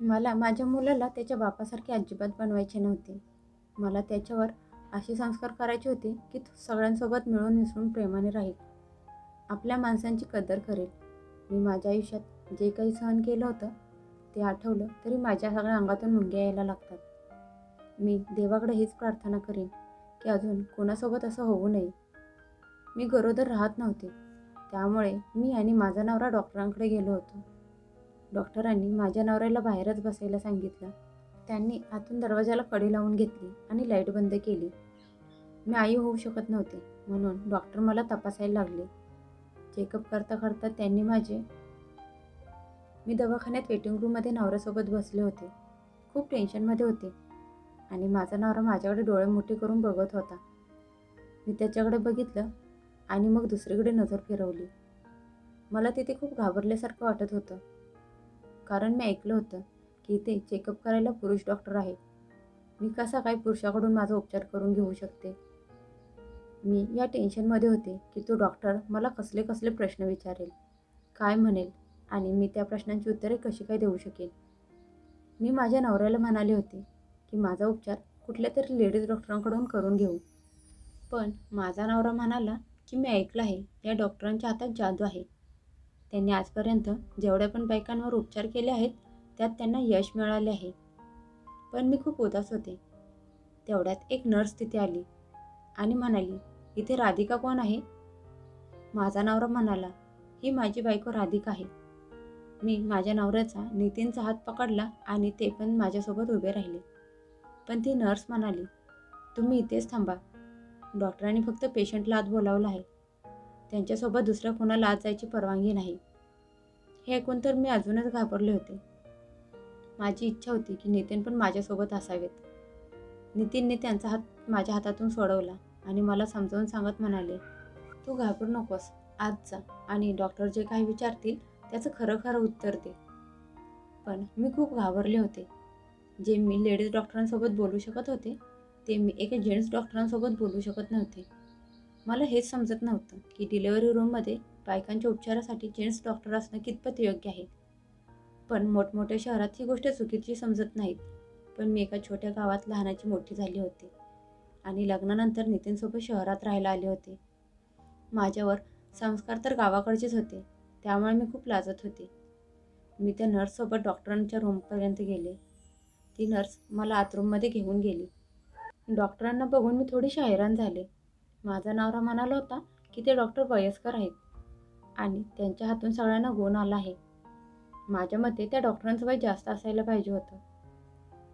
मला माझ्या मुलाला त्याच्या बापासारखे अजिबात बनवायचे नव्हते. मला त्याच्यावर असे संस्कार करायचे होते की तो सगळ्यांसोबत मिळून मिसळून प्रेमाने राहील. आपल्या माणसांची कदर करेल. मी माझ्या आयुष्यात जे काही सहन केलं होतं ते आठवलं तरी माझ्या सगळ्या अंगातून मुंग्या यायला लागतात. मी देवाकडे हीच प्रार्थना करेन की अजून कोणासोबत असं होऊ नये. मी गरोदर राहत नव्हते. त्यामुळे मी आणि माझा नवरा डॉक्टरांकडे गेलो होतो. डॉक्टरांनी माझ्या नवऱ्याला बाहेरच बसायला सांगितलं. त्यांनी आतून दरवाजाला कडी लावून घेतली आणि लाइट बंद केली. मी आई होऊ शकत नव्हते म्हणून डॉक्टर मला तपासायला लागले. चेकअप करता करता त्यांनी माझे मी दवाखान्यात वेटिंग रूममध्ये नवऱ्यासोबत बसले होते. खूप टेन्शनमध्ये होते आणि माझा नवरा माझ्याकडे डोळे मोठे करून बघत होता. मी त्याच्याकडे बघितलं आणि मग दुसरीकडे नजर फिरवली. मला तिथे खूप घाबरल्यासारखं वाटत होतं. कारण मी ऐकलं होतं की इथे चेकअप करायला पुरुष डॉक्टर आहे मी कसा काय पुरुषाकडून माझा उपचार करून घेऊ शकते? मी या टेन्शनमध्ये होते की तो डॉक्टर मला कसले कसले प्रश्न विचारेल काय म्हणेल आणि मी त्या प्रश्नांची उत्तरे कशी काय देऊ शकेन? मी माझ्या नवऱ्याला म्हणाले होते की माझा उपचार कुठल्या तरी लेडीज डॉक्टरांकडून करून घेऊ. पण माझा नवरा म्हणाला की मी ऐकलं आहे या डॉक्टरांच्या हातात जादू आहे. त्यांनी आजपर्यंत जेवढ्या पण बायकांवर उपचार केले आहेत त्यात त्यांना यश मिळाले आहे. पण मी खूप उदास होते. तेवढ्यात एक नर्स तिथे आली आणि म्हणाली इथे राधिका कोण आहे? माझा नवरा म्हणाला ही माझी बायको राधिका आहे. मी माझ्या नवऱ्याचा नितीनचा हात पकडला आणि ते पण माझ्यासोबत उभे राहिले. पण ती नर्स म्हणाली तुम्ही इथेच थांबा. डॉक्टरांनी फक्त पेशंटला आत बोलावलं आहे. त्यांच्यासोबत दुसऱ्या कोणाला आत जायची परवानगी नाही. हे ऐकून तर मी अजूनच घाबरले होते. माझी इच्छा होती की नितीन पण माझ्यासोबत असावेत. नितीनने त्यांचा हात माझ्या हातातून सोडवला आणि मला समजावून सांगत म्हणाले तू घाबरू नकोस आज जा आणि डॉक्टर जे काही विचारतील त्याचं खरं खरं उत्तर दे. पण मी खूप घाबरले होते. जे मी लेडीज डॉक्टरांसोबत बोलू शकत होते ते मी एका जेंट्स डॉक्टरांसोबत बोलू शकत नव्हते. मला हेच समजत नव्हतं की डिलेवरी रूममध्ये बायकांच्या उपचारासाठी जेंट्स डॉक्टर असणं कितपत योग्य आहे. पण मोठमोठ्या शहरात ही गोष्ट चुकीची समजत नाहीत. पण मी एका छोट्या गावात लहानाची मोठी झाली होती. आणि लग्नानंतर नितीनसोबत शहरात राहायला आले होते. माझ्यावर संस्कार तर गावाकडचेच होते. त्यामुळे मी खूप लाजत होते. मी त्या नर्ससोबत डॉक्टरांच्या रूमपर्यंत गेले. ती नर्स मला आतरूममध्ये घेऊन गेली. डॉक्टरांना बघून मी थोडीशी हैराण झाले. माझा नवरा म्हणाला होता की ते डॉक्टर वयस्कर आहेत आणि त्यांच्या हातून सगळ्यांना गुण आला आहे. माझ्या मते त्या डॉक्टरांचं वय जास्त असायला पाहिजे होतं.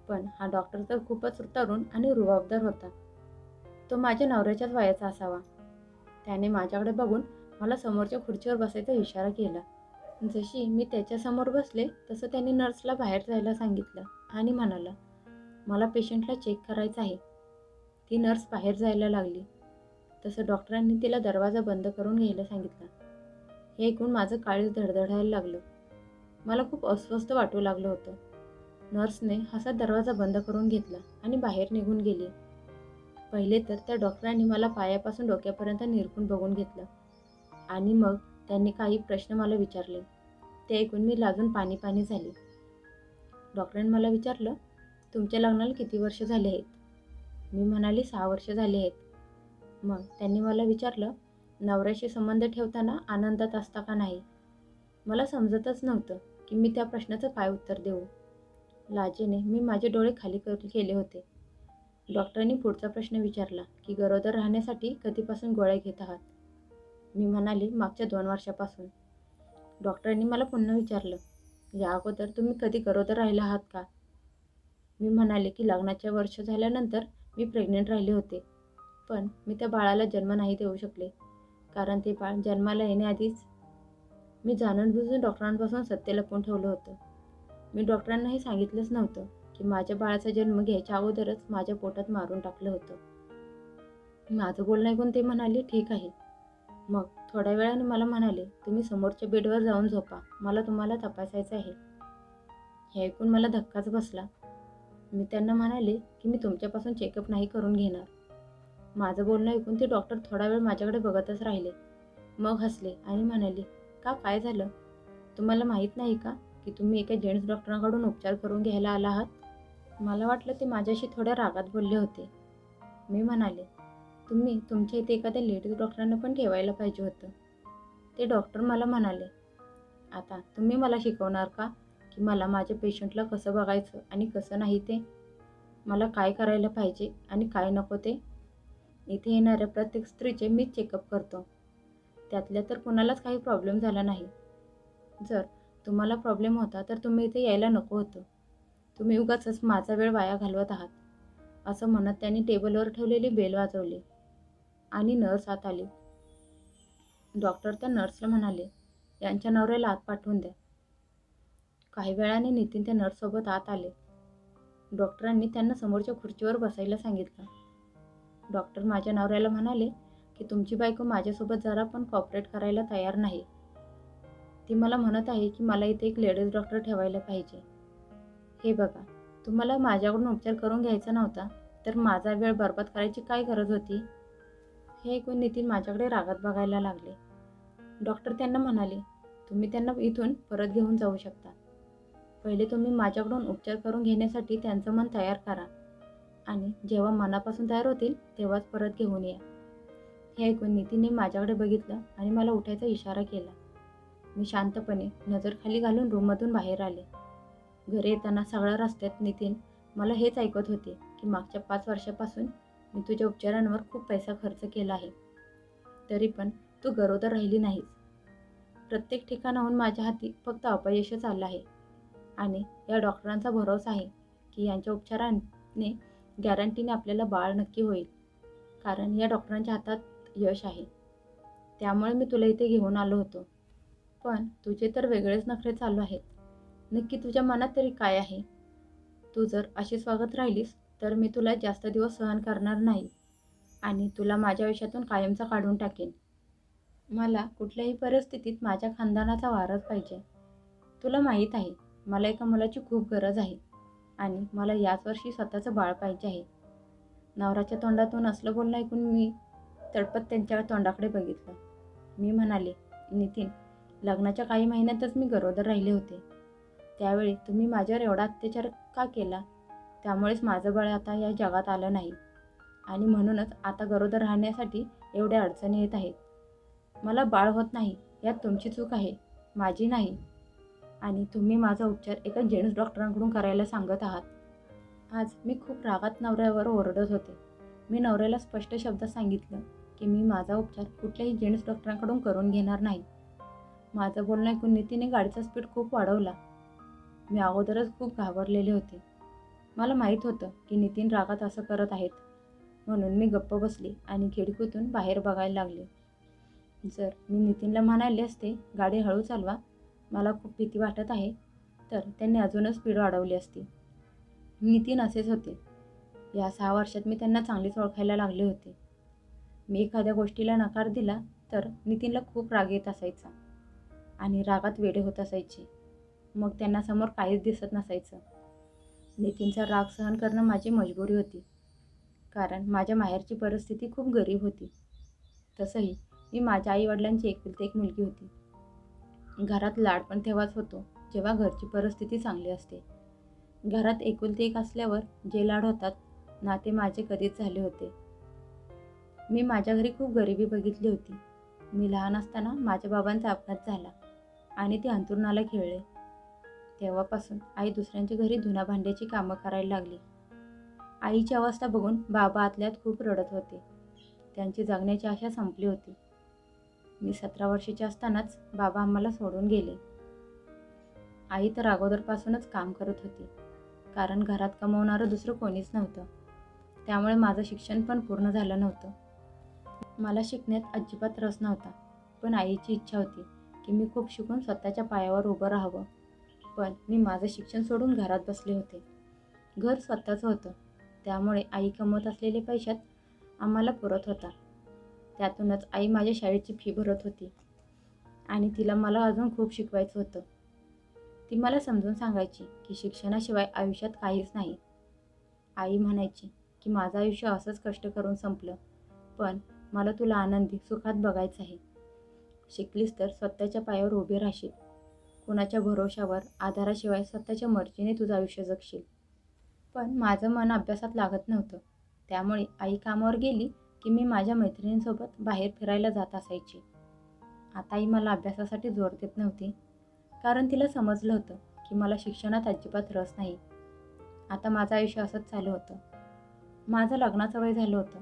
पण हा डॉक्टर तर खूपच तरुण आणि रुबाबदार होता. तो माझ्या नवऱ्याच्याच वयाचा असावा. त्याने माझ्याकडे बघून मला समोरच्या खुर्चीवर बसायचा इशारा केला. जशी मी त्याच्यासमोर बसले तसं त्याने नर्सला बाहेर जायला सांगितलं आणि म्हणाला मला पेशंटला चेक करायचं आहे. ती नर्स बाहेर जायला लागली. तसं डॉक्टरांनी तिला दरवाजा बंद करून घ्यायला सांगितलं. हे ऐकून माझं काळीज धडधडायला लागलं. मला खूप अस्वस्थ वाटू लागलं होतं. नर्सने हसा दरवाजा बंद करून घेतला आणि बाहेर निघून गेली. पहिले तर त्या डॉक्टरांनी मला पायापासून डोक्यापर्यंत निरखून बघून घेतलं. आणि मग त्यांनी काही प्रश्न मला विचारले. ते ऐकून मी लाजून पाणी पाणी झाले. डॉक्टरांनी मला विचारलं तुमच्या लग्नाला किती वर्ष झाले आहेत? मी म्हणाली सहा वर्ष झाले आहेत. मग त्यांनी मला विचारलं नवऱ्याशी संबंध ठेवताना आनंदात असता का नाही? मला समजतच नव्हतं की मी त्या प्रश्नाचं काय उत्तर देऊ. लाजेने मी माझे डोळे खाली कर केले होते. डॉक्टरांनी पुढचा प्रश्न विचारला की गरोदर राहण्यासाठी कधीपासून गोळ्या घेत आहात? मी म्हणाले मागच्या दोन वर्षापासून. डॉक्टरांनी मला पुन्हा विचारलं या अगोदर तुम्ही कधी गरोदर राहिला आहात का? मी म्हणाले की लग्नाच्या वर्ष झाल्यानंतर मी प्रेग्नेंट राहिले होते. पण मी त्या बाळाला जन्म नाही देऊ शकले. कारण ते बाळ जन्माला येण्याआधीच मी जाणून बुजून डॉक्टरांपासून सत्य लपवून ठेवलं होतं. मी डॉक्टरांना हे सांगितलंच नव्हतं की माझ्या बाळाचा जन्म घ्यायच्या अगोदरच माझ्या पोटात मारून टाकलं होतं. माझं बोलणं ऐकून ते म्हणाले ठीक आहे. मग थोड्या वेळाने मला म्हणाले तुम्ही समोरच्या बेडवर जाऊन झोपा. मला तुम्हाला तपासायचं आहे. हे ऐकून मला धक्काच बसला. मी त्यांना म्हणाले की मी तुमच्यापासून चेकअप नाही करून घेणार. माझं बोलणं ऐकून ते डॉक्टर थोडा वेळ माझ्याकडे बघतच राहिले. मग हसले आणि म्हणाले का काय झालं? तुम्हाला माहीत नाही का की तुम्ही एका जेंट्स डॉक्टरांकडून उपचार करून घ्यायला आला आहात? मला वाटलं ते माझ्याशी थोड्या रागात बोलले होते. मी म्हणाले तुम्ही तुमच्या इथे एखाद्या लेडीज डॉक्टरांना पण ठेवायला पाहिजे होतं. ते डॉक्टर मला म्हणाले आता तुम्ही मला शिकवणार का की मला माझ्या पेशंटला कसं बघायचं आणि कसं नाही ते? मला काय करायला पाहिजे आणि काय नको ते? इथे येणाऱ्या प्रत्येक स्त्रीचे मी चेकअप करतो. त्यातल्या तर कुणालाच काही प्रॉब्लेम झाला नाही. जर तुम्हाला प्रॉब्लेम होता तर तुम्ही इथे यायला नको होतं. तुम्ही उगाचच माझा वेळ वाया घालवत आहात. असं म्हणत त्यांनी टेबलवर ठेवलेली बेल वाजवली आणि नर्स आत आली. डॉक्टर त्या नर्सला म्हणाले यांच्या नवऱ्याला आत पाठवून द्या. काही वेळाने नितीन त्या नर्ससोबत आत आले. डॉक्टरांनी त्यांना समोरच्या खुर्चीवर बसायला सांगितलं. डॉक्टर माझ्या नवऱ्याला म्हणाले की तुमची बायको माझ्यासोबत जरा पण कॉपरेट करायला तयार नाही. ती मला म्हणत आहे की मला इथे एक लेडीज डॉक्टर ठेवायला पाहिजे. हे बघा तुम्हाला माझ्याकडून उपचार करून घ्यायचा नव्हता तर माझा वेळ बरबाद करायची काय गरज होती? हे ऐकून नितीन माझ्याकडे रागात बघायला लागले. डॉक्टर त्यांना म्हणाले तुम्ही त्यांना इथून परत घेऊन जाऊ शकता. पहिले तुम्ही माझ्याकडून उपचार करून घेण्यासाठी त्यांचं मन तयार करा. आणि जेव्हा मनापासून तयार होतील तेव्हाच परत घेऊन या. हे ऐकून नितीनने माझ्याकडे बघितलं आणि मला उठायचा इशारा केला. मी शांतपणे नजर खाली घालून रूममधून बाहेर आले. घरी येताना सगळ्या रस्त्यात नितीन मला हेच ऐकत होते की मागच्या पाच वर्षापासून मी तुझ्या उपचारांवर खूप पैसा खर्च केला आहे. तरी पण तू गरोदर राहिली नाहीस. प्रत्येक ठिकाणाहून माझ्या हाती फक्त अपयशच आलं आहे. आणि या डॉक्टरांचा भरोसा आहे की यांच्या उपचाराने गॅरंटीने आपल्याला बाळ नक्की होईल. कारण या डॉक्टरांच्या हातात यश आहे. त्यामुळे मी तुला इथे घेऊन आलो होतो. पण तुझे तर वेगळेच नखरे चालू आहेत. नक्की तुझ्या मनात तरी काय आहे? तू जर अशीच वागत राहिलीस तर मी तुला जास्त दिवस सहन करणार नाही. आणि तुला माझ्या आयुष्यातून कायमचा काढून टाकेन. मला कुठल्याही परिस्थितीत माझ्या खानदानाचा वारस पाहिजे. तुला माहीत आहे मला एका मुलाची खूप गरज आहे. आणि मला याच वर्षी स्वतःचं बाळ पाहिजे आहे. नवराच्या तोंडातून असलं बोलणं ऐकून मी तडपत त्यांच्या तोंडाकडे बघितलं. मी म्हणाले नितीन लग्नाच्या काही महिन्यातच मी गरोदर राहिले होते. त्यावेळी तुम्ही माझ्यावर एवढा अत्याचार का केला? त्यामुळेच माझं बाळ आता या जगात आलं नाही. आणि म्हणूनच आता गरोदर राहण्यासाठी एवढ्या अडचणी येत आहेत. मला बाळ होत नाही यात तुमची चूक आहे. माझी नाही. आणि तुम्ही माझा उपचार एका जेंट्स डॉक्टरांकडून करायला सांगत आहात. आज मी खूप रागात नवऱ्यावर ओरडत होते. मी नवऱ्याला स्पष्ट शब्दात सांगितलं की मी माझा उपचार कुठल्याही जेंट्स डॉक्टरांकडून करून घेणार नाही. माझं बोलणं ऐकून नितीने गाडीचा स्पीड खूप वाढवला. मी अगोदरच खूप घाबरलेले होते. मला माहीत होतं की नितीन रागात असं करत आहेत. म्हणून मी गप्प बसली आणि खिडकीतून बाहेर बघायला लागले. जर मी नितीनला म्हणाले असते गाडी हळू चालवा. मला खूप भीती वाटत आहे. तर त्यांनी अजूनच स्पीड वाढवली असती. नितीन असेच होते. या सहा वर्षात मी त्यांना चांगलीच ओळखायला लागले होते. मी एखाद्या गोष्टीला नकार दिला तर नितीनला खूप राग येत असायचा. आणि रागात वेडे होत असायचे. मग त्यांना समोर काहीच दिसत नसायचं. नितीनचा राग सहन करणं माझी मजबुरी होती. कारण माझ्या माहेरची परिस्थिती खूप गरीब होती. तसंही मी माझ्या आईवडिलांची एकुलती एक मुलगी होती. घरात लाड पण तेव्हाच होतो जेव्हा घरची परिस्थिती चांगली असते. घरात एकुलती एक असल्यावर जे लाड होतात नाते माझे कधीच झाले होते. मी माझ्या घरी खूप गरिबी बघितली होती. मी लहान असताना माझ्या बाबांचा अपघात झाला आणि ते अंतुरणाला खेळले. तेव्हापासून आई दुसऱ्यांच्या घरी धुना भांड्याची कामं करायला लागली. आईची अवस्था बघून बाबा आतल्यात खूप रडत होते. त्यांची जगण्याची आशा संपली होती. मी सतरा वर्षाची असतानाच बाबा आम्हाला सोडून गेले. आई तर अगोदरपासूनच काम करत होती कारण घरात कमवणारं दुसरं कोणीच नव्हतं. त्यामुळे माझं शिक्षण पण पूर्ण झालं नव्हतं. मला शिकण्यात अजिबात रस नव्हता पण आईची इच्छा होती की मी खूप शिकून स्वतःच्या पायावर उभं राहावं. पण मी माझं शिक्षण सोडून घरात बसले होते. घर स्वतःचं होतं त्यामुळे आई कमवत असलेले पैशात आम्हाला पुरत होता. त्यातूनच आई माझ्या शाळेची फी भरत होती. आणि तिला मला अजून खूप शिकवायचं होतं. ती मला समजून सांगायची की शिक्षणाशिवाय आयुष्यात काहीच नाही. आई म्हणायची की माझं आयुष्य असंच कष्ट करून संपलं पण मला तुला आनंदी सुखात बघायचं आहे. शिकलीस तर स्वतःच्या पायावर उभे राहशील. कुणाच्या भरोशावर आधाराशिवाय स्वतःच्या मर्जीने तुझं आयुष्य जगशील. पण माझं मन अभ्यासात लागत नव्हतं. त्यामुळे आई कामावर गेली की मी माझ्या मैत्रिणींसोबत बाहेर फिरायला जात असायची. आताही मला अभ्यासासाठी जोर देत नव्हती. कारण तिला समजलं होतं की मला शिक्षणात अजिबात रस नाही. आता माझं आयुष्य असंच चालू होतं. माझं लग्नाचं वय झालं होतं.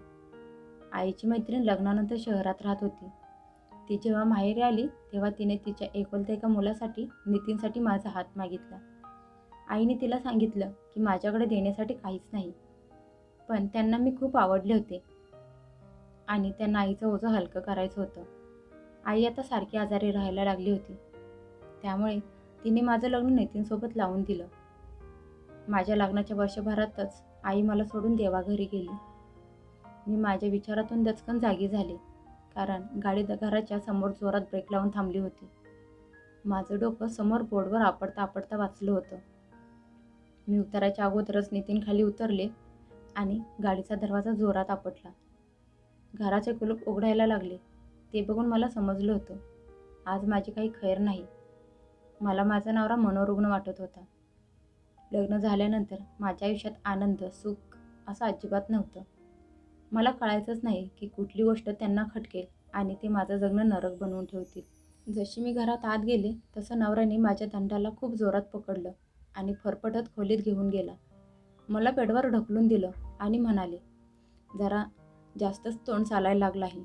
आईची मैत्रीण लग्नानंतर शहरात राहत होती. ती जेव्हा माहेरी आली तेव्हा तिने तिच्या एकुलत्या एका मुलासाठी नितीनसाठी माझा हात मागितला. आईने तिला सांगितलं की माझ्याकडे देण्यासाठी काहीच नाही. पण त्यांना मी खूप आवडले होते. आणि त्यांना आईचं ओझं हलकं करायचं होतं. आई आता सारखी आजारी राहायला लागली होती. त्यामुळे तिने माझं लग्न नितीनसोबत लावून दिलं. माझ्या लग्नाच्या वर्षभरातच आई मला सोडून देवाघरी गेली. मी माझ्या विचारातून दचकन जागी झाले कारण गाडी द- घराच्या समोर जोरात ब्रेक लावून थांबली होती. माझं डोकं समोर बोर्डवर आपडता आपडता वाचलं होतं. मी उतरायच्या अगोदरच नितीन खाली उतरले आणि गाडीचा दरवाजा जोरात आपटला. घराचे कुलूप उघडायला लागले. ते बघून मला समजलं होतं. आज माझी काही खैर नाही. मला माझा नवरा मनोरुग्ण वाटत होता. लग्न झाल्यानंतर माझ्या आयुष्यात आनंद सुख असं अजिबात नव्हतं. मला कळायचंच नाही की कुठली गोष्ट त्यांना खटकेल आणि ते माझं जगणं नरक बनवून ठेवतील. जशी मी घरात आत गेले तसं नवऱ्याने माझ्या दंडाला खूप जोरात पकडलं आणि फरफटत खोलीत घेऊन गेला. मला बेडवर ढकलून दिलं आणि म्हणाले जरा जास्तच तोंड चालायला लागलं आहे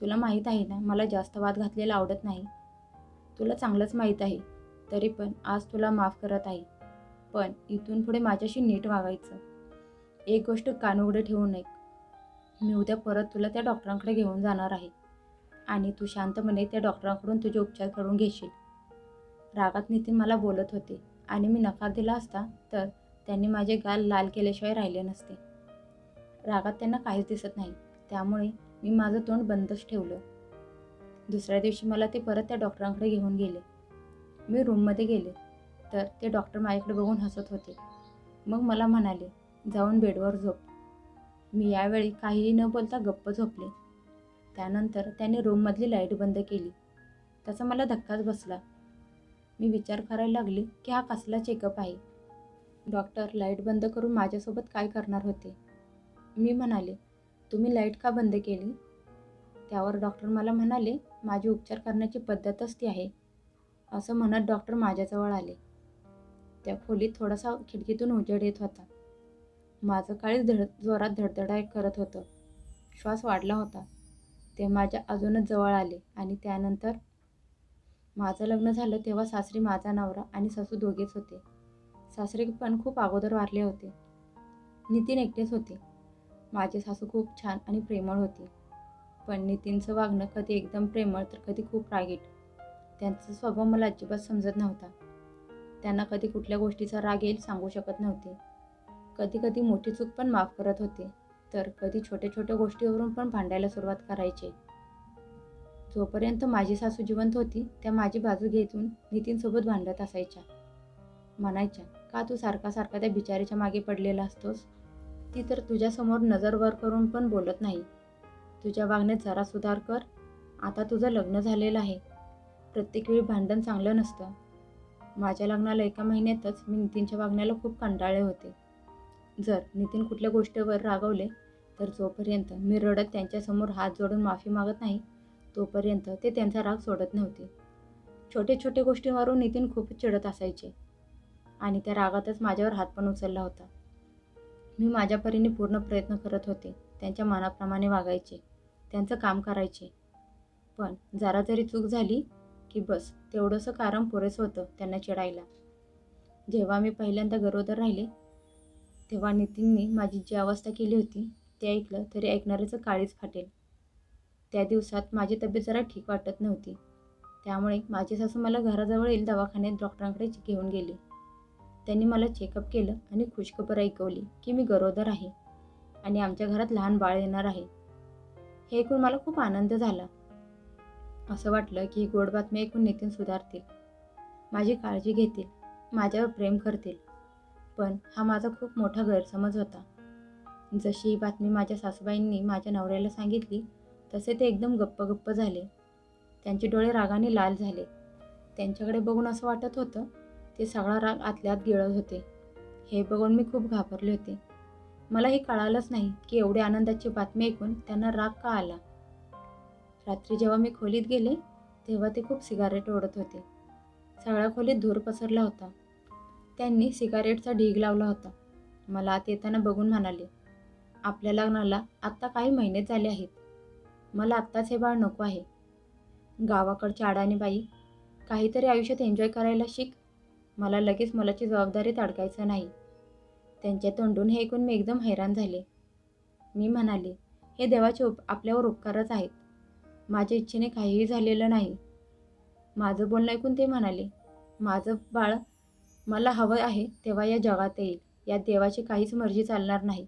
तुला माहीत आहे ना मला जास्त वाद घातलेला आवडत नाही. तुला चांगलंच माहीत आहे तरी पण आज तुला माफ करत आहे. पण इथून पुढे माझ्याशी नीट वागायचं. एक गोष्ट कानउघडे ठेवू नये मी उद्या परत तुला त्या डॉक्टरांकडे घेऊन जाणार आहे. आणि तू शांतपणे त्या डॉक्टरांकडून तुझे उपचार करून घेशील. रागात नितीन मला बोलत होते आणि मी नकार दिला असता तर त्यांनी माझे गाल लाल केल्याशिवाय राहिले नसते. रागात त्यांना काहीच दिसत नाही. त्यामुळे मी माझं तोंड बंदच ठेवलं. दुसऱ्या दिवशी मला ते परत त्या डॉक्टरांकडे घेऊन गेले. मी रूममध्ये गेले तर ते डॉक्टर माझ्याकडे बघून हसत होते. मग मला म्हणाले जाऊन बेडवर झोप. मी यावेळी काहीही न बोलता गप्प झोपले. त्यानंतर त्याने रूममधली लाइट बंद केली. त्याचा मला धक्काच बसला. मी विचार करायला लागले की हा कसला चेकअप आहे? डॉक्टर लाइट बंद करून माझ्यासोबत काय करणार होते? मी म्हणाले तुम्ही लाइट का बंद केली? त्यावर डॉक्टर मला म्हणाले माझी उपचार करण्याची पद्धतच ती आहे असं म्हणत डॉक्टर माझ्याजवळ आले. त्या खोलीत थोडासा खिडकीतून उजेड येत होता. माझं काळीच धड जोरात धडधडाय करत होतं. श्वास वाढला होता. ते माझ्या अजूनच जवळ आले आणि त्यानंतर माझं लग्न झालं तेव्हा सासरी माझा नवरा आणि सासू दोघेच होते. सासरे पण खूप अगोदर वारले होते. नितीन एकटेच होते. माझे सासू खूप छान आणि प्रेमळ होती. पण नितीनचं वागणं कधी एकदम प्रेमळ तर कधी खूप रागीट. त्यांचा स्वभाव मला अजिबात समजत नव्हता. त्यांना कधी कुठल्या गोष्टीचा राग येईल सांगू शकत नव्हते. कधी कधी मोठी चूक पण माफ करत होते. तर कधी छोट्या छोट्या गोष्टीवरून पण भांडायला सुरुवात करायचे. जोपर्यंत माझी सासू जिवंत होती त्या माझी बाजू घेतून नितीनसोबत भांडत असायच्या. म्हणायच्या का तू सारखा सारखा त्या बिचारीच्या मागे पडलेला असतोस? ती तर तुझ्यासमोर नजर वर करून पण बोलत नाही. तुझ्या वागण्यात जरा सुधार कर. आता तुझं लग्न झालेलं आहे. प्रत्येक वेळी भांडण चांगलं नसतं. माझ्या लग्नाला एका महिन्यातच मी नितीनच्या वागण्याला खूप कंटाळले होते. जर नितीन कुठल्या गोष्टीवर रागवले तर जोपर्यंत मी रडत त्यांच्यासमोर हात जोडून माफी मागत नाही तोपर्यंत ते त्यांचा राग सोडत नव्हते. छोटे छोटे गोष्टींवरून नितीन खूप चिडत असायचे. आणि त्या रागातच माझ्यावर हात पण उचलला होता. मी माझ्या परीने पूर्ण प्रयत्न करत होते. त्यांच्या मनाप्रमाणे वागायचे. त्यांचं काम करायचे. पण जरा जरी चूक झाली की बस तेवढंसं कारण पुरेसं होतं त्यांना चिडायला. जेव्हा मी पहिल्यांदा गरोदर राहिले तेव्हा नितीनने माझी जी अवस्था केली होती ते ऐकलं तरी ऐकणाऱ्याचं काळीच फाटेल. त्या दिवसात माझी तब्येत जरा ठीक वाटत नव्हती. त्यामुळे माझी सासू मला घराजवळील दवाखान्यात डॉक्टरांकडे घेऊन गेली. त्यांनी मला चेकअप केलं आणि खुशखबर ऐकवली की मी गरोदर आहे आणि आमच्या घरात लहान बाळ येणार आहे. हे ऐकून मला खूप आनंद झाला. असं वाटलं की ही गोड बातमी ऐकून नितीन सुधारतील. माझी काळजी घेतील माझ्यावर प्रेम करतील. पण हा माझा खूप मोठा गैरसमज होता. जशी ही बातमी माझ्या सासूबाईंनी माझ्या नवऱ्याला सांगितली तसे ते एकदम गप्प गप्प झाले. त्यांचे डोळे रागाने लाल झाले. त्यांच्याकडे बघून असं वाटत होतं ते सगळा राग आतल्यात गिळत होते. हे बघून मी खूप घाबरले होते. मला हे कळालंच नाही की एवढी आनंदाची बातमी ऐकून त्यांना राग का आला? रात्री जेव्हा मी खोलीत गेले तेव्हा ते खूप सिगारेट ओढत होते. सगळ्या खोलीत धूर पसरला होता. त्यांनी सिगारेटचा ढीग लावला होता. मला आत येताना बघून म्हणाले आपल्या लग्नाला आत्ता काही महिनेच झाले आहेत. मला आत्ताच हे बाळ नको आहे. गावाकडच्या अडाणी बाई काहीतरी आयुष्यात एन्जॉय करायला शिक मला लगेच मुलाची जबाबदारी तडकायचं नाही. त्यांच्या तोंडून हे ऐकून मी एकदम हैराण झाले. मी म्हणाले हे देवाचे उप आपल्यावर उपकारच आहेत. माझ्या इच्छेने काहीही झालेलं नाही. माझं बोलणं ऐकून ते म्हणाले माझं बाळ मला हवं आहे तेव्हा या जगात येईल. या देवाची काहीच मर्जी चालणार नाही.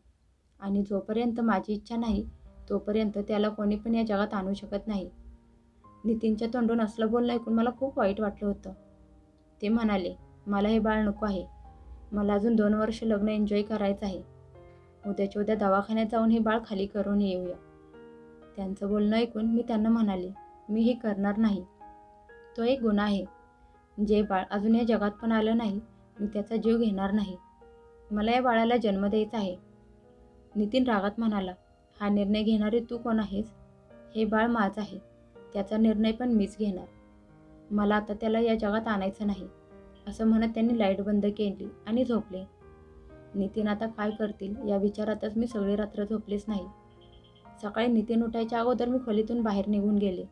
आणि जोपर्यंत माझी इच्छा नाही तोपर्यंत त्याला कोणी पण या जगात आणू शकत नाही. नितीनच्या तोंडून असलं बोलणं ऐकून मला खूप वाईट वाटलं होतं. ते म्हणाले मला हे बाळ नको आहे. मला अजून दोन वर्ष लग्न एन्जॉय करायचं आहे. उद्याच्या उद्या दवाखान्यात जाऊन हे बाळ खाली करून येऊया. त्यांचं बोलणं ऐकून मी त्यांना म्हणाले मी हे करणार नाही. तो एक गुन्हा आहे. जे बाळ अजून या जगात पण आलं नाही मी त्याचा जीव घेणार नाही. मला या बाळाला जन्म द्यायचा आहे. नितीन रागात म्हणाला हा निर्णय घेणारे तू कोण आहेस? हे बाळ माझं आहे. त्याचा निर्णय पण मीच घेणार. मला आता त्याला या जगात आणायचं नाही. असं म्हणत त्यांनी लाइट बंद केली आणि झोपले. नितीन आता काय करतील या विचारातच मी सगळी रात्र झोपलेच नाही. सकाळी नितीन उठायच्या अगोदर मी खोलीतून बाहेर निघून गेले.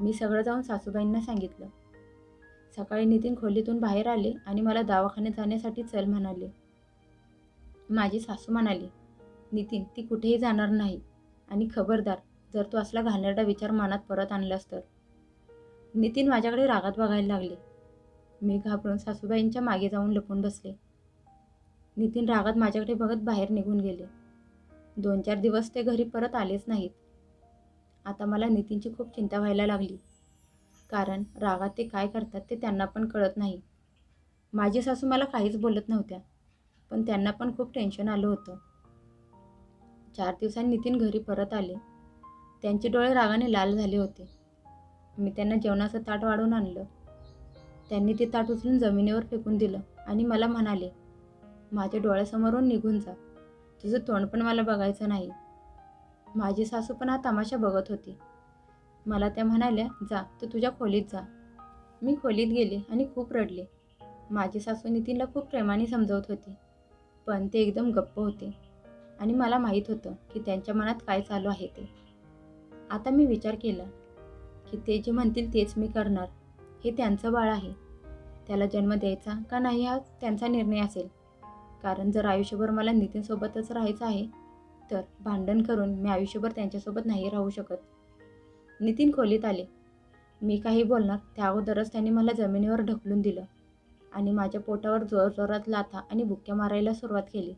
मी सगळं जाऊन सासूबाईंना सांगितलं. सकाळी नितीन खोलीतून बाहेर आले आणि मला दवाखान्यात जाण्यासाठी चल म्हणाले. माझी सासू म्हणाली नितीन ती कुठेही जाणार नाही. आणि खबरदार जर तू असला घाणेरडा विचार मनात परत आणलास तर. नितीन माझ्याकडे रागात बघायला लागले. मी घाबरून सासूबाईंच्या मागे जाऊन लपून बसले. नितीन रागात माझ्याकडे बघत बाहेर निघून गेले. दोन चार दिवस ते घरी परत आलेच नाहीत. आता मला नितीनची खूप चिंता व्हायला लागली. कारण रागात ते काय करतात ते त्यांना पण कळत नाही. माझी सासू मला काहीच बोलत नव्हत्या पण त्यांना पण खूप टेन्शन आलं होतं. चार दिवसांनी नितीन घरी परत आले. त्यांचे डोळे रागाने लाल झाले होते. मी त्यांना जेवणाचं ताट वाढून आणलं. त्यांनी ते ताट उचलून जमिनीवर फेकून दिलं आणि मला म्हणाले माझ्या डोळ्यासमोरून निघून जा. तुझं तोंड पण मला बघायचं नाही. माझी सासू पण हा तमाशा बघत होती. मला त्या म्हणाल्या जा तू तुझ्या खोलीत जा. मी खोलीत गेले आणि खूप रडले. माझी सासू नितीनला खूप प्रेमाने समजवत होती पण ते एकदम गप्प होते. आणि मला माहीत होतं की त्यांच्या मनात काय चालू आहे ते. आता मी विचार केला की ते जे म्हणतील तेच मी करणार. हे त्यांचं बाळ आहे. त्याला जन्म द्यायचा का नाही हा त्यांचा निर्णय असेल. कारण जर आयुष्यभर मला नितीनसोबतच राहायचं आहे तर भांडण करून मी आयुष्यभर त्यांच्यासोबत नाही राहू शकत. नितीन खोलीत आले. मी काही बोलणार त्या अगोदरच त्यांनी मला जमिनीवर ढकलून दिलं आणि माझ्या पोटावर जोरजोरात लाथा आणि बुक्क्या मारायला सुरुवात केली.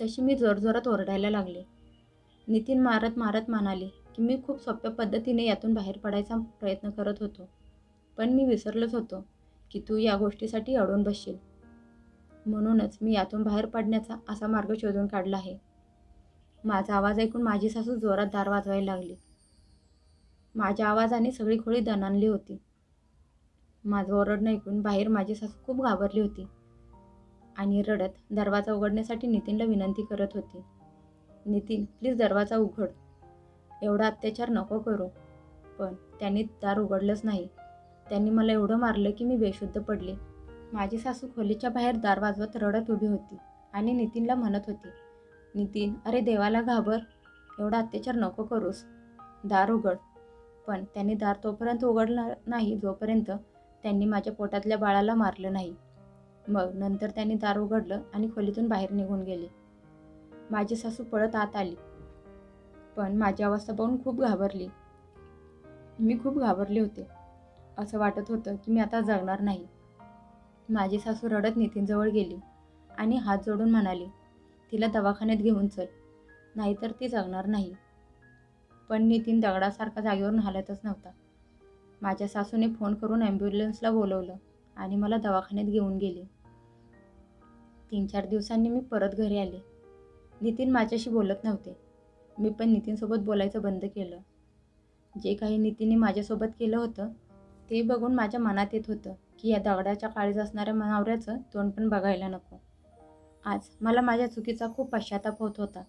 तशी मी जोरजोरात ओरडायला लागले. नितीन मारत मारत म्हणाले की मी खूप सोप्या पद्धतीने यातून बाहेर पडायचा प्रयत्न करत होतो. पण मी विसरलोच होतो की तू या गोष्टीसाठी अडून बसशील. म्हणूनच मी यातून बाहेर पडण्याचा असा मार्ग शोधून काढला आहे. माझा आवाज ऐकून माझी सासू जोरात दार वाजवायला लागली. माझ्या आवाजाने सगळी खोळी दणानली होती. माझं ओरडणं ऐकून बाहेर माझी सासू खूप घाबरली होती आणि रडत दरवाजा उघडण्यासाठी नितीनला विनंती करत होती. नितीन प्लीज दरवाजा उघड. एवढा अत्याचार नको करू पण त्याने दार उघडलंच नाही. त्यांनी मला एवढं मारलं की मी बेशुद्ध पडले. माझी सासू खोलीच्या बाहेर दार वाजवत रडत उभी होती आणि नितीनला म्हणत होती नितीन अरे देवाला घाबर एवढा अत्याचार नको करूस. दार उघड. पण त्यांनी दार तोपर्यंत उघडणार नाही जोपर्यंत त्यांनी माझ्या पोटातल्या बाळाला मारलं नाही. मग नंतर त्यांनी दार उघडलं आणि खोलीतून बाहेर निघून गेले. माझी सासू पळत आत आली पण माझी अवस्था पाहून खूप घाबरली. मी खूप घाबरले होते. असं वाटत होतं की मी आता जगणार नाही. माझी सासू रडत नितीनजवळ गेली आणि हात जोडून म्हणाली तिला दवाखान्यात घेऊन चल नाहीतर ती जगणार नाही. पण नितीन दगडासारखा जागेवरून हालतच नव्हता. माझ्या सासूने फोन करून ॲम्ब्युलन्सला बोलवलं आणि मला दवाखान्यात घेऊन गेले. तीन चार दिवसांनी मी परत घरी आले. नितीन माझ्याशी बोलत नव्हते. मी पण नितीनसोबत बोलायचं बंद केलं. जे काही नितीनने माझ्यासोबत केलं होतं ते बघून माझ्या मनात येत होतं की या दगडाच्या काळीज असणाऱ्या नवऱ्याचं तोंड पण बघायला नको. आज मला माझ्या चुकीचा खूप पश्चाताप होत होता.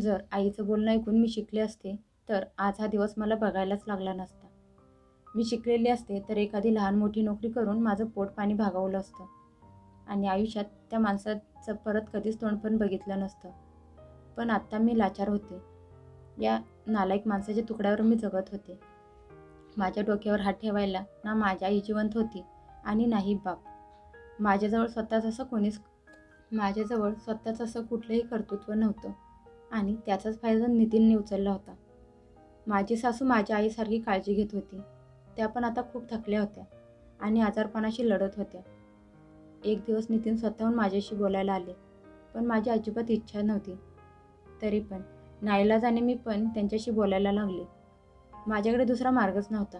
जर आईचं बोलणं ऐकून मी शिकले असते तर आज हा दिवस मला बघायलाच लागला नसता. मी शिकलेली असते तर एखादी लहान मोठी नोकरी करून माझं पोट पाणी भागवलं असतं. आणि आयुष्यात त्या माणसाचं परत कधीच तोंड पण बघितलं नसतं. पण आत्ता मी लाचार होते. या नालायक माणसाच्या तुकड्यावर मी जगत होते. माझ्या डोक्यावर हात ठेवायला ना माझी आई जिवंत होती आणि नाही बाप. माझ्याजवळ स्वतःच असं कोणीच माझ्याजवळ स्वतःच असं कुठलंही कर्तृत्व नव्हतं आणि त्याचाच फायदा नितीनने उचलला होता. माझी सासू माझ्या आईसारखी काळजी घेत होती. त्या पण आता खूप थकल्या होत्या आणि आजारपणाशी लढत होत्या. एक दिवस नितीन स्वतःहून माझ्याशी बोलायला आले पण माझी अजिबात इच्छा नव्हती. तरी पण नाईलाजाने मी पण त्यांच्याशी बोलायला लागले. माझ्याकडे दुसरा मार्गच नव्हता.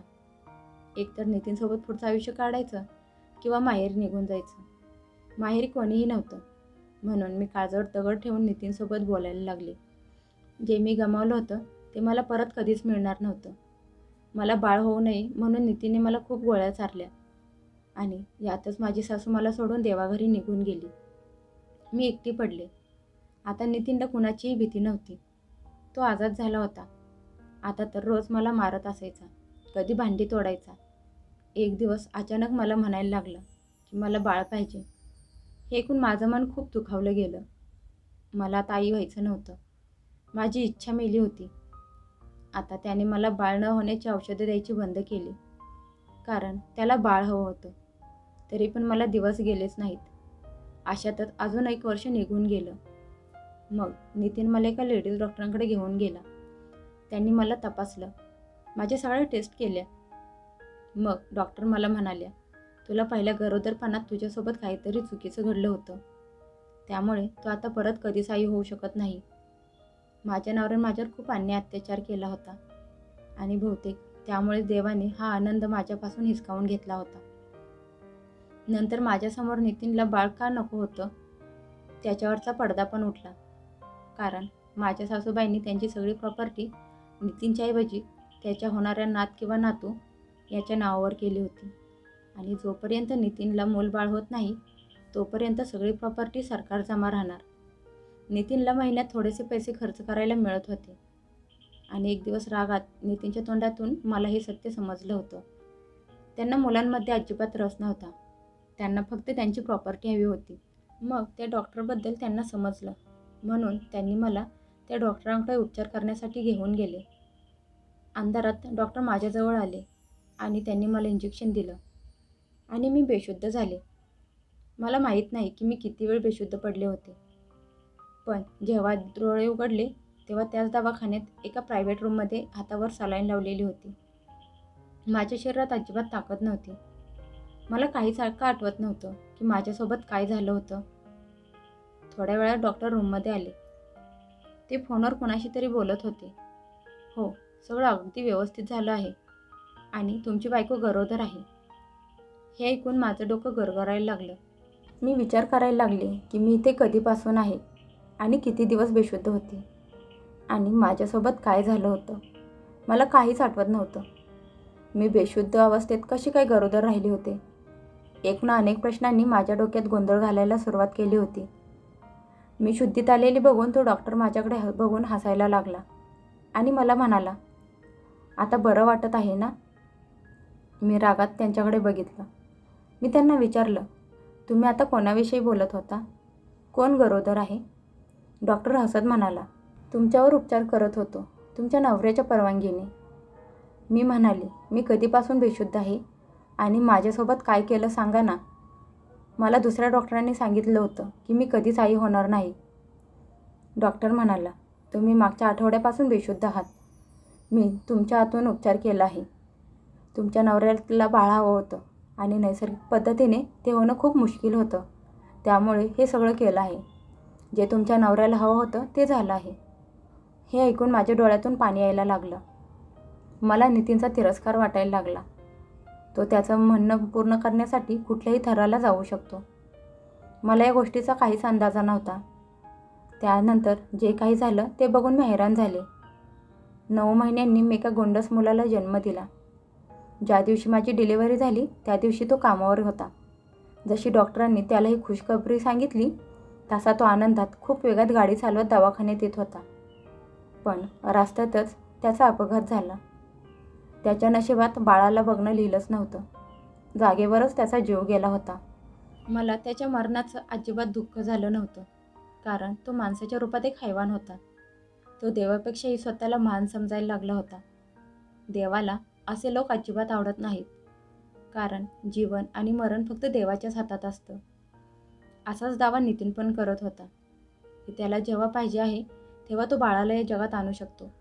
एकतर नितीनसोबत पुढचं आयुष्य काढायचं किंवा माहेरी निघून जायचं. माहेरी कोणीही नव्हतं. म्हणून मी काळजावर दगड ठेवून नितीनसोबत बोलायला लागले. जे मी गमावलं होतं ते मला परत कधीच मिळणार नव्हतं. मला बाळ होऊ नये म्हणून नितीनने मला खूप गोळ्या चारल्या आणि यातच माझी सासू मला सोडून देवाघरी निघून गेली. मी एकटी पडले. आता नितीनला कुणाचीही भीती नव्हती. तो आजाद झाला होता. आता तर रोज मला मारत असायचा. कधी भांडी तोडायचा. एक दिवस अचानक मला म्हणायला लागलं की मला बाळ पाहिजे. हे ऐकून माझं मन खूप दुखावलं गेलं. मला आता आई व्हायचं नव्हतं. माझी इच्छा मेली होती. आता त्याने मला बाळ न होण्याची औषधं द्यायची बंद केली. कारण त्याला बाळ हवं होतं. तरी पण मला दिवस गेलेच नाहीत. अशातच अजून एक वर्ष निघून गेलं. मग नितीन मला एका लेडीज डॉक्टरांकडे घेऊन गेला. त्यांनी मला तपासलं. माझ्या सगळ्या टेस्ट केल्या. मग डॉक्टर मला म्हणाल्या तुला पहिल्या गरोदरपणात तुझ्यासोबत काहीतरी चुकीचं घडलं होतं. त्यामुळे तू आता परत कधीच आई होऊ शकत नाही. माझ्या नवऱ्याने माझ्यावर खूप अन्याय अत्याचार केला होता. आणि बहुतेक त्यामुळे देवाने हा आनंद माझ्यापासून हिसकावून घेतला होता. नंतर माझ्यासमोर नितीनला बाळ का नको होतं? त्याच्यावरचा पडदा पण उठला. कारण माझ्या सासूबाईंनी त्यांची सगळी प्रॉपर्टी नितीनच्या ऐवजी त्याच्या होणाऱ्या नात किंवा नातू याच्या नावावर केली होती. आणि जोपर्यंत नितीनला मूलबाळ होत नाही तोपर्यंत सगळी प्रॉपर्टी सरकार जमा राहणार. नितीनला महिन्यात थोडेसे पैसे खर्च करायला मिळत होते. आणि एक दिवस रागात नितीनच्या तोंडातून मला हे सत्य समजलं होतं. त्यांना मुलांमध्ये अजिबात रस नव्हता. त्यांना फक्त त्यांची प्रॉपर्टी हवी होती. मग त्या डॉक्टरबद्दल त्यांना समजलं. म्हणून त्यांनी मला त्या डॉक्टरांकडे उपचार करण्यासाठी घेऊन गेले. अंधारात डॉक्टर माझ्याजवळ आले आणि त्यांनी मला इंजेक्शन दिलं. आणि मी बेशुद्ध झाले. मला माहीत नाही की मी किती वेळ बेशुद्ध पडले होते. पण जेव्हा डोळे उघडले तेव्हा त्याच दवाखान्यात एका प्रायव्हेट रूममध्ये हातावर सलाईन लावलेली होती. माझ्या शरीरात अजिबात ताकद नव्हती. मला काहीच सारखं आठवत नव्हतं की माझ्यासोबत काय झालं होतं. थोड्या वेळात डॉक्टर रूममध्ये आले. ते फोनवर कोणाशी तरी बोलत होते. हो सगळं अगदी व्यवस्थित झालं आहे. आणि तुमची बायको गरोदर आहे. हे ऐकून माझं डोकं गरगरायला लागलं. मी विचार करायला लागले की मी इथे कधीपासून आहे आणि किती दिवस बेशुद्ध होते. आणि माझ्यासोबत काय झालं होतं? मला काहीच आठवत नव्हतं. मी बेशुद्ध अवस्थेत कशी काय गरोदर राहिली होते? एक ना अनेक प्रश्नांनी माझ्या डोक्यात गोंधळ घालायला सुरुवात केली होती. मी शुद्धीत आलेली बघून तो डॉक्टर माझ्याकडे ह बघून हसायला लागला आणि मला म्हणाला आता बरं वाटत आहे ना? मी रागात त्यांच्याकडे बघितलं. मी त्यांना विचारलं तुम्ही आता कोणाविषयी बोलत होता? कोण गरोदर आहे? डॉक्टर हसत म्हणाला तुमच्यावर उपचार करत होतो तुमच्या नवऱ्याच्या परवानगीने. मी म्हणाले मी कधीपासून बेशुद्ध आहे? आणि माझ्यासोबत काय केलं सांगा ना. मला दुसऱ्या डॉक्टरांनी सांगितलं होतं की मी कधीच आई होणार नाही. डॉक्टर म्हणाला तुम्ही मागच्या आठवड्यापासून बेशुद्ध आहात. मी तुमच्या हातून उपचार केला आहे. तुमच्या नवऱ्याला बाळ हवं होतं आणि नैसर्गिक पद्धतीने ते होणं खूप मुश्किल होतं. त्यामुळे हे सगळं केलं आहे. जे तुमच्या नवऱ्याला हवं होतं ते झालं आहे. हे ऐकून माझ्या डोळ्यातून पाणी यायला लागलं. मला नितीनचा तिरस्कार वाटायला लागला. तो त्याचं म्हणणं पूर्ण करण्यासाठी कुठल्याही थराला जाऊ शकतो. मला या गोष्टीचा काहीच अंदाजा नव्हता. त्यानंतर जे काही झालं ते बघून मी हैराण झाले. नऊ महिन्यांनी मी एका गोंडस मुलाला जन्म दिला. ज्या दिवशी माझी डिलिव्हरी झाली त्या दिवशी तो कामावर होता. जशी डॉक्टरांनी त्याला ही खुशखबरी सांगितली तसा तो आनंदात खूप वेगात गाडी चालवत दवाखान्यात येत होता. पण रस्त्यातच त्याचा अपघात झाला. त्याच्या नशिबात बाळाला बघणं लिहिलंच नव्हतं. जागेवरच त्याचा जीव गेला होता. मला त्याच्या मरणाचं अजिबात दुःख झालं नव्हतं. कारण तो माणसाच्या रूपात एक हैवान होता. तो देवापेक्षाही स्वतःला महान समजायला लागला होता. देवाला असे लोक अजिबात आवडत नाहीत. कारण जीवन आणि मरण फक्त देवाच्याच हातात असतं. असाच दावा नितीन पण करत होता. की त्याला जेव्हा पाहिजे आहे तेव्हा तो बाळाला या जगात आणू शकतो.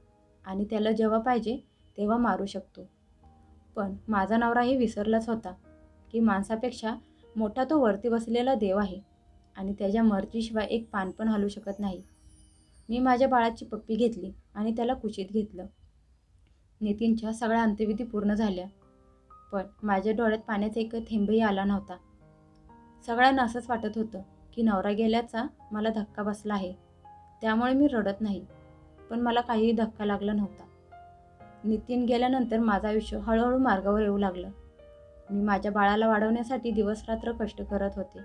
आणि त्याला जेव्हा पाहिजे तेव्हा मारू शकतो. पण माझा नवराही विसरलाच होता की माणसापेक्षा मोठा तो वरती बसलेला देव आहे. आणि त्याच्या मर्जीशिवाय एक पान पण हलू शकत नाही. मी माझ्या बाळाची पप्पी घेतली आणि त्याला कुशीत घेतलं. नितीनच्या सगळ्या अंत्यविधी पूर्ण झाल्या. पण माझ्या डोळ्यात पाण्याचा एक थेंबही आला नव्हता. सगळ्यांना असंच वाटत होतं की नवरा गेल्याचा मला धक्का बसला आहे. त्यामुळे मी रडत नाही पण मला काहीही धक्का लागला नव्हता. नितीन गेल्यानंतर माझं आयुष्य हळूहळू मार्गावर येऊ लागलं. मी माझ्या बाळाला वाढवण्यासाठी दिवसरात्र कष्ट करत होते.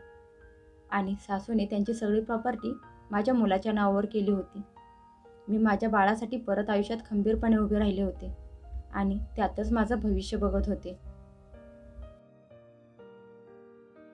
आणि सासूने त्यांची सगळी प्रॉपर्टी माझ्या मुलाच्या नावावर केली होती. मी माझ्या बाळासाठी परत आयुष्यात खंबीरपणे उभे राहिले होते आणि त्यातच माझं भविष्य बघत होते.